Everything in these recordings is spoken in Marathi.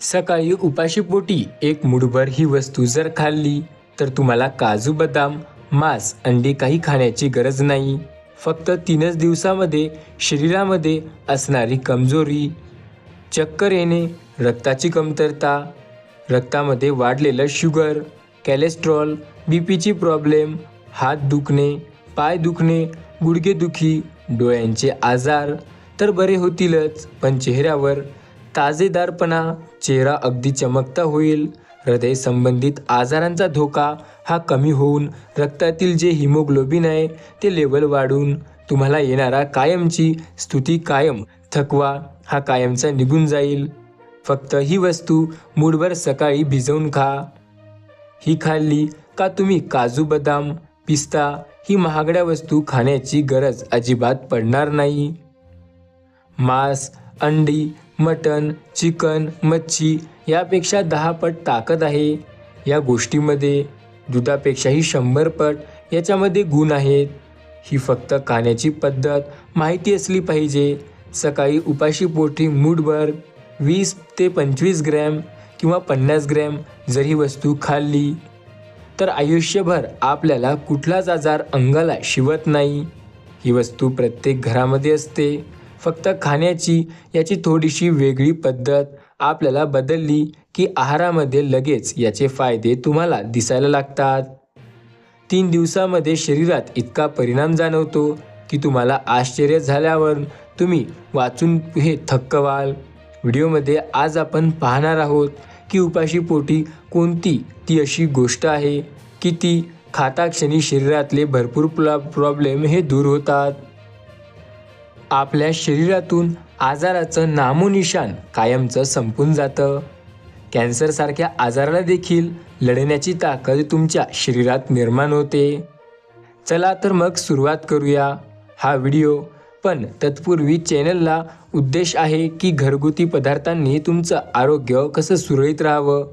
सकाळी उपाशीपोटी एक मुठभर ही वस्तू जर खाल्ली तर तुम्हाला काजू बदाम मांस अंडी काही खाण्याची गरज नाही. फक्त तीनच दिवसामध्ये शरीरामध्ये असणारी कमजोरी चक्कर येणे रक्ताची कमतरता रक्तामध्ये वाढलेलं शुगर कॅलेस्ट्रॉल बी पीची प्रॉब्लेम हात दुखणे पाय दुखणे गुडघेदुखी डोळ्यांचे आजार तर बरे होतीलच पण चेहऱ्यावर ताजेदारपणा चेहरा अगदी चमकता होईल. हृदय संबंधित आजारांचा धोका हा कमी होऊन रक्तातील जे हिमोग्लोबिन आहे ते लेवल वाढून तुम्हाला येणारा कायमची स्तुती कायम थकवा हा कायमचा निघून जाईल. फक्त ही वस्तू मूडभर सकाळी भिजवून खा. ही खाल्ली का तुम्ही काजू बदाम पिस्ता ही महागड्या वस्तू खाण्याची गरज अजिबात पडणार नाही. मांस अंडी मटण चिकन मच्छी यापेक्षा दहा पट ताकद आहे. या गोष्टीमध्ये दुधापेक्षाही शंभर पट याच्यामध्ये गुण आहेत. ही फक्त खाण्याची पद्धत माहिती असली पाहिजे. सकाळी उपाशी पोटी मूठभर वीस ते पंचवीस ग्रॅम किंवा पन्नास ग्रॅम जर ही वस्तू खाल्ली तर आयुष्यभर आपल्याला कुठलाच आजार अंगाला शिवत नाही. ही वस्तू प्रत्येक घरामध्ये असते. फक्त खाण्याची याची थोडीशी वेगळी पद्धत आपल्याला बदलली की आहारामध्ये लगेच याचे फायदे तुम्हाला दिसायला लागतात. तीन दिवसामध्ये शरीरात इतका परिणाम जाणवतो की तुम्हाला आश्चर्य झाल्यावर तुम्ही वाचून हे थक्क व्हाल व्हिडिओमध्ये आज आपण पाहणार आहोत की उपाशी पोटी कोणती ती अशी गोष्ट आहे की ती खाताक्षणी शरीरातले भरपूर प्रॉब्लेम हे दूर होतात. आपल्या शरीरातून आजाराचं नामोनिशान कायमचं संपून जातं. कॅन्सरसारख्या आजाराला देखील लढण्याची ताकद तुमच्या शरीरात निर्माण होते. चला तर मग सुरुवात करूया. हा व्हिडिओ पण तत्पूर्वी चॅनलला उद्देश आहे की घरगुती पदार्थांनी तुमचं आरोग्य कसं सुरळीत राहावं.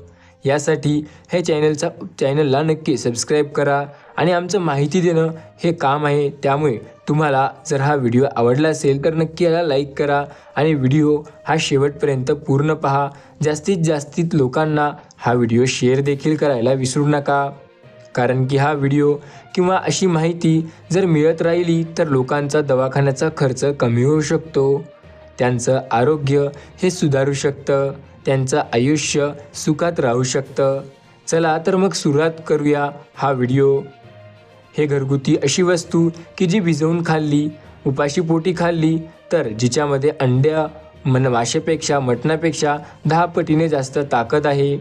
यासाठी हे चॅनलचा चॅनलला नक्की सबस्क्राईब करा आणि आमचं माहिती देणं हे काम आहे. त्यामुळे तुम्हाला जर हा व्हिडिओ आवडला असेल तर नक्की याला लाईक करा आणि व्हिडिओ हा शेवटपर्यंत पूर्ण पहा. जास्तीत जास्तीत लोकांना हा व्हिडिओ शेअर देखील करायला विसरू नका. कारण की हा व्हिडिओ किंवा अशी माहिती जर मिळत राहिली तर लोकांचा दवाखान्याचा खर्च कमी होऊ शकतो. त्यांचं आरोग्य हे सुधारू शकतं. त्यांचं आयुष्य सुखात राहू शकतं. चला तर मग सुरुवात करूया हा व्हिडिओ. हे घरगुती अशी वस्तू की जी भिजवून खाल्ली उपाशी पोटी खाल्ली तर जिच्यामध्ये अंड्या मन माशेपेक्षा मटणापेक्षा दहा पटीने जास्त ताकद आहे.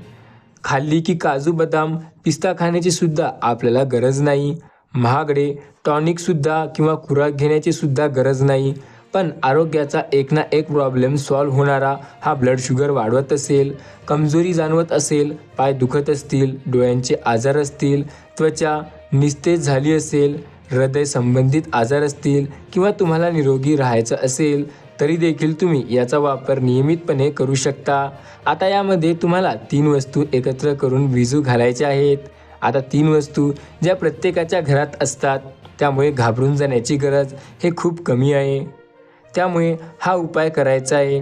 खाल्ली की काजू बदाम पिस्ता खाण्याची सुद्धा आपल्याला गरज नाही. महागडे टॉनिकसुद्धा किंवा खुराक घेण्याची सुद्धा गरज नाही. पण आरोग्याचा एक ना एक प्रॉब्लेम सॉल्व्ह होणारा हा ब्लड शुगर वाढवत असेल कमजोरी जाणवत असेल पाय दुखत असतील डोळ्यांचे आजार असतील त्वचा निस्तेज झाली असेल हृदय संबंधित आजार असतील किंवा तुम्हाला निरोगी राहायचं असेल तरी देखील तुम्ही याचा वापर नियमितपणे करू शकता. आता यामध्ये तुम्हाला तीन वस्तू एकत्र करून विजू घालायच्या आहेत. आता तीन वस्तू ज्या प्रत्येकाच्या घरात असतात त्यामुळे घाबरून जाण्याची गरज हे खूप कमी आहे. त्यामुळे हा उपाय करायचा आहे.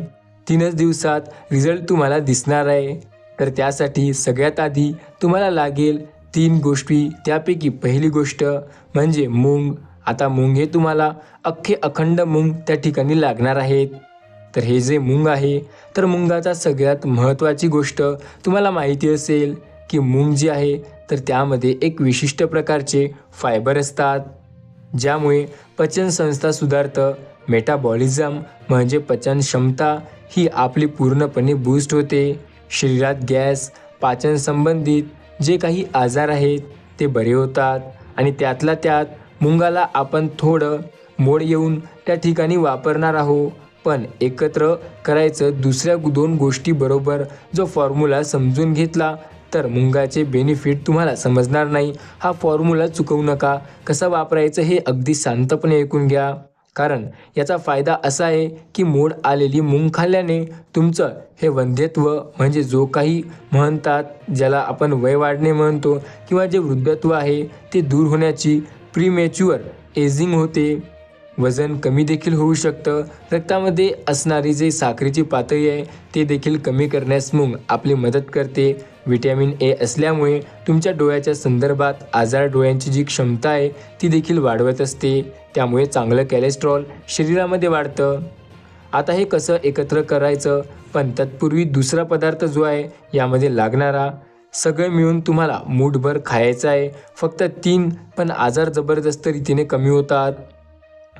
तीनच दिवसात रिझल्ट तुम्हाला दिसणार आहे. तर त्यासाठी सगळ्यात आधी तुम्हाला लागेल तीन गोष्टी त्यापैकी पहिली गोष्ट म्हणजे मूग. आता मूंग हे तुम्हाला अख्खे अखंड मूंग त्या ठिकाणी लागणार आहेत. तर हे जे मूंग आहे तर मुंगाचा सगळ्यात महत्त्वाची गोष्ट तुम्हाला माहिती असेल की मूग जे आहे तर त्यामध्ये एक विशिष्ट प्रकारचे फायबर असतात. ज्यामुळे पचनसंस्था सुधारतं मेटाबॉलिझम म्हणजे पचन क्षमता ही आपली पूर्णपणे बूस्ट होते. शरीरात गॅस पाचन संबंधित जे काही आजार आहेत ते बरे होतात आणि त्यातला त्यात मुंगाला आपण थोडं मोड येऊन त्या ठिकाणी वापरणार आहोत. पण एकत्र करायचं दुसऱ्या दोन गोष्टीबरोबर जो फॉर्म्युला समजून घेतला तर मुंगाचे बेनिफिट तुम्हाला समजणार नाही. हा फॉर्म्युला चुकवू नका. कसं वापरायचं हे अगदी शांतपणे ऐकून घ्या. कारण याचा फायदा असा आहे की मोड आलेली मूंग खाल्ल्याने तुमचं हे वंध्यत्व म्हणजे जो काही म्हणतात ज्याला आपण वय वाढणे म्हणतो किंवा जे वृद्धत्व आहे ते दूर होण्याची प्रीमेच्युअर एजिंग होते. वजन कमी देखील होऊ शकतं. रक्तामध्ये असणारी जे साखरेची पातळी आहे ते देखील कमी करण्यास मूग आपली मदत करते. व्हिटॅमिन ए असल्यामुळे तुमच्या डोळ्याच्या संदर्भात आजार डोळ्यांची जी क्षमता आहे ती देखील वाढवत असते. त्यामुळे चांगलं कॅलेस्ट्रॉल शरीरामध्ये वाढतं. आता हे कसं एकत्र करायचं? पण तत्पूर्वी दुसरा पदार्थ जो आहे यामध्ये लागणारा. सगळं मिळून तुम्हाला मूठभर खायचं आहे. फक्त तीन पण आजार जबरदस्त रीतीने कमी होतात.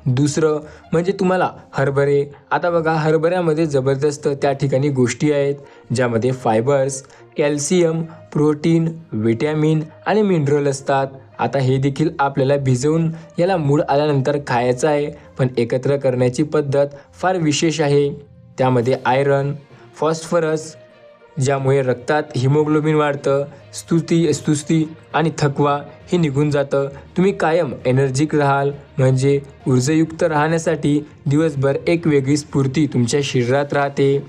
दुसरं म्हणजे तुम्हाला हरभरे. आता बघा हरभऱ्यामध्ये जबरदस्त त्या ठिकाणी गोष्टी आहेत ज्यामध्ये फायबर्स कॅल्शियम प्रोटीन विटॅमिन आणि मिनरल असतात. आता हे देखील आपल्याला भिजवून याला मूड आल्यानंतर खायचं आहे पण एकत्र करण्याची पद्धत फार विशेष आहे. त्यामध्ये आयरन फॉस्फरस ज्यामुळे रक्तात हिमोग्लोबिन वाढतं स्तुती स्तुस्ती आणि थकवा हे निघून जातं. तुम्ही कायम एनर्जिक राहाल म्हणजे ऊर्जायुक्त राहण्यासाठी दिवसभर एक वेगळी स्फूर्ती तुमच्या शरीरात राहते.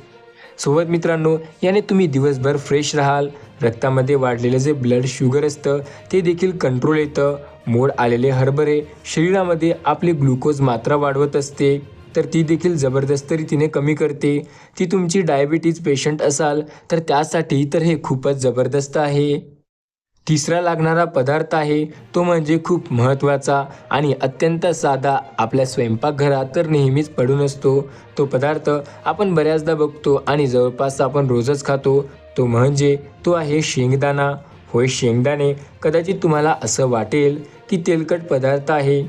सोबत मित्रांनो याने तुम्ही दिवसभर फ्रेश राहाल. रक्तामध्ये वाढलेलं जे ब्लड शुगर असतं ते देखील कंट्रोल येतं. मोड आलेले हरभरे शरीरामध्ये आपली ग्लुकोज मात्रा वाढवत असते. तर ती देखील जबरदस्त रीतीने कमी करते. ती तुमची डायबिटीज पेशंट असाल तर त्यासाठी तर हे खूपच जबरदस्त आहे. तिसरा लागणारा पदार्थ आहे तो म्हणजे खूप महत्त्वाचा आणि अत्यंत साधा आपल्या स्वयंपाकघरात तर नेहमीच पडून असतो. तो पदार्थ आपण बऱ्याचदा बघतो आणि जवळपास आपण रोजच खातो. तो म्हणजे तो आहे शेंगदाणा. होय शेंगदाणे. कदाचित तुम्हाला असं वाटेल की तेलकट पदार्थ आहे.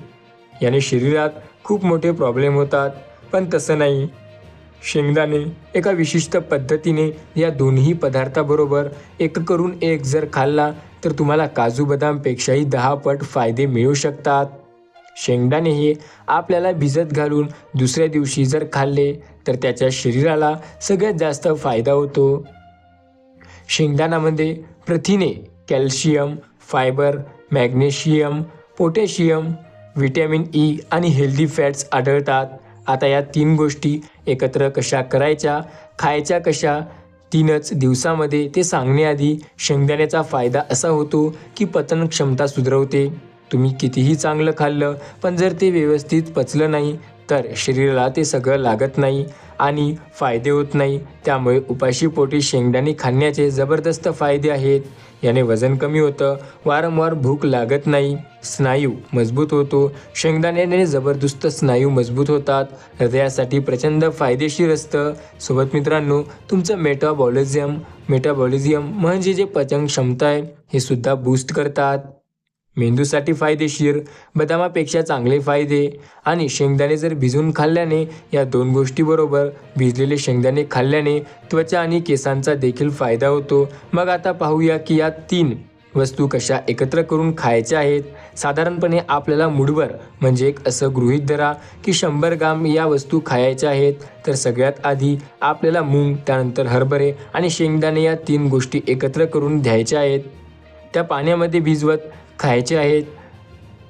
याने शरीरात खूप मोठे प्रॉब्लेम होतात. पण तसं नाही. शेंगदाणे एका विशिष्ट पद्धतीने या दोन्ही पदार्थाबरोबर एक करून एक जर खाल्ला तर तुम्हाला काजू बदामपेक्षाही दहा पट फायदे मिळू शकतात. शेंगदाणे हे आपल्याला भिजत घालून दुसऱ्या दिवशी जर खाल्ले तर त्याच्या शरीराला सगळ्यात जास्त फायदा होतो. शेंगदाण्यामध्ये प्रथिने calcium fibre magnesium potassium vitamin E आणि हेल्दी फॅट्स आढळतात. आता या तीन गोष्टी एकत्र कशा करायच्या खायच्या कशा तीनच दिवसामध्ये ते सांगण्याआधी शेंगदाण्याचा फायदा असा होतो की पचन क्षमता सुधारवते. तुम्ही कितीही चांगलं खाल्लं पण जर ते व्यवस्थित पचलं नाही तर शरीराला ते सगळं लागत नाही आणि फायदे होत नाही. त्यामुळे उपाशीपोटी शेंगदाणे खाण्याचे जबरदस्त फायदे आहेत. याने वजन कमी होतं. वारंवार भूक लागत नाही. स्नायू मजबूत होतो. शेंगदाण्याने जबरदस्त स्नायू मजबूत होतात. हृदयासाठी प्रचंड फायदेशीर असतं. सोबत मित्रांनो तुमचं मेटाबॉलिझम मेटाबॉलिझम म्हणजे जे पचन क्षमता आहे हे सुद्धा बूस्ट करतात. मेंदूसाठी फायदेशीर बदामापेक्षा चांगले फायदे आणि शेंगदाणे जर भिजवून खाल्ल्याने या दोन गोष्टीबरोबर भिजलेले शेंगदाणे खाल्ल्याने त्वचा आणि केसांचा देखील फायदा होतो. मग आता पाहूया की या तीन वस्तू कशा एकत्र करून खायच्या आहेत. साधारणपणे आपल्याला मुठभर म्हणजे एक असं गृहीत धरा की शंभर ग्राम या वस्तू खायच्या आहेत. तर सगळ्यात आधी आपल्याला मूग त्यानंतर हरभरे आणि शेंगदाणे या तीन गोष्टी एकत्र करून द्यायच्या आहेत. त्या पाण्यामध्ये भिजवत खायचे आहेत.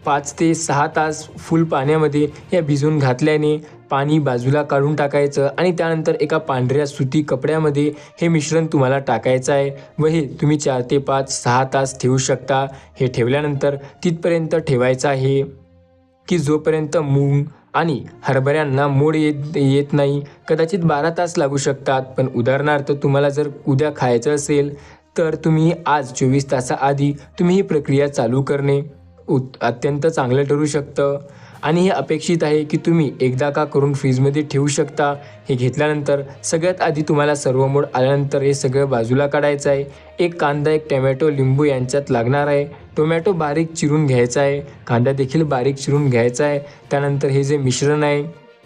पाच ते सहा तास फुल पाण्यामध्ये या भिजवून घातल्याने पाणी बाजूला काढून टाकायचं आणि त्यानंतर एका पांढऱ्या सुती कपड्यामध्ये हे मिश्रण तुम्हाला टाकायचं आहे व हे तुम्ही चार ते पाच सहा तास ठेवू शकता. हे ठेवल्यानंतर तिथपर्यंत ठेवायचं आहे की जोपर्यंत मूग आणि हरभऱ्यांना मोड येत येत नाही कदाचित बारा तास लागू शकतात. पण उदाहरणार्थ तुम्हाला जर उद्या खायचं असेल तर तुम्ही आज चोवीस तासाआधी तुम्ही ही प्रक्रिया चालू करणे. उत अत्यंत चांगलं ठरू शकतं. आणि हे अपेक्षित आहे की तुम्ही एकदा का करून फ्रीजमध्ये ठेवू शकता. हे घेतल्यानंतर सगळ्यात आधी तुम्हाला सर्व मोड आल्यानंतर हे सगळं बाजूला काढायचं आहे. एक कांदा एक टमॅटो लिंबू यांच्यात लागणार आहे. टोमॅटो बारीक चिरून घ्यायचा आहे. कांदा देखील बारीक चिरून घ्यायचा आहे. त्यानंतर हे जे मिश्रण आहे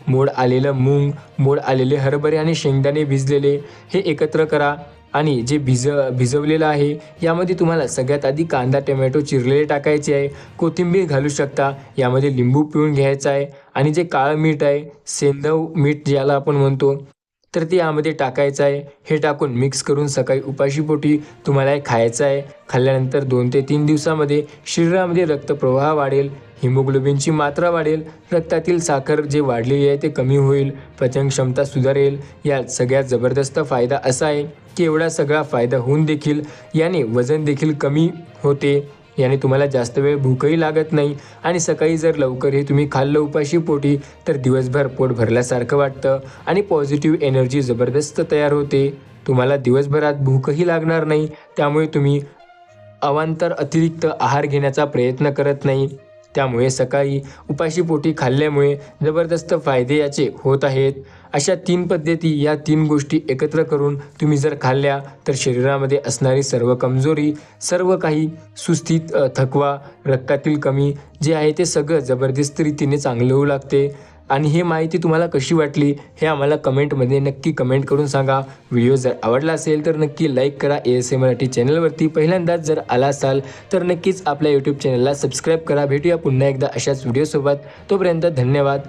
मोड आलेलं मूग मोड आलेले हरभरे आणि शेंगदाणे भिजलेले हे एकत्र करा. आणि जे भिज भिजवलेलं आहे यामध्ये तुम्हाला सगळ्यात आधी कांदा टोमॅटो चिरलेले टाकायचे आहे कोथिंबीर घालू शकता यामध्ये लिंबू पिळून घ्यायचा आहे आणि जे काळं मीठ आहे सेंदव मीठ ज्याला आपण म्हणतो तर ते यामध्ये टाकायचं आहे. हे टाकून मिक्स करून सकाळी उपाशीपोटी तुम्हाला हे खायचं आहे. खाल्ल्यानंतर दोन ते तीन दिवसामध्ये शरीरामध्ये रक्तप्रवाह वाढेल. हिमोग्लोबिनची मात्रा वाढेल रक्तातील साखर जे वाढलेली आहे ते कमी होईल पचनक्षमता सुधारेल यात सगळ्यात जबरदस्त फायदा असा आहे की एवढा सगळा फायदा होऊन देखील याने वजन देखील कमी होते. याने तुम्हाला जास्त वेळ भूकही लागत नाही आणि सकाळी जर लवकर हे तुम्ही खाल्लं उपाशी पोटी तर दिवसभर पोट भरल्यासारखं वाटतं आणि पॉझिटिव्ह एनर्जी जबरदस्त तयार होते. तुम्हाला दिवसभरात भूकही लागणार नाही त्यामुळे तुम्ही अवांतर अतिरिक्त आहार घेण्याचा प्रयत्न करत नाही. त्यामुळे सकाळी उपाशीपोटी खाल्ल्यामुळे जबरदस्त फायदे याचे होत आहेत. अशा तीन पद्धती या तीन गोष्टी एकत्र करून तुम्ही जर खाल्ल्या तर शरीरामध्ये असणारी सर्व कमजोरी सर्व काही सुस्थित थकवा रक्तातील कमी जे आहे ते सगळं जबरदस्त रीतीने चांगलं होऊ लागते. आणि ही माहिती तुम्हाला कशी वाटली हे आम्हाला कमेंटमध्ये नक्की कमेंट करून सांगा. व्हिडिओ जर आवडला असेल तर नक्की लाईक करा. ए एस ए मराठी चॅनलवरती पहिल्यांदाच जर आला असाल तर नक्कीच आपल्या यूट्यूब चॅनलला सबस्क्राईब करा. भेटूया पुन्हा एकदा अशाच व्हिडिओसोबत. तोपर्यंत धन्यवाद.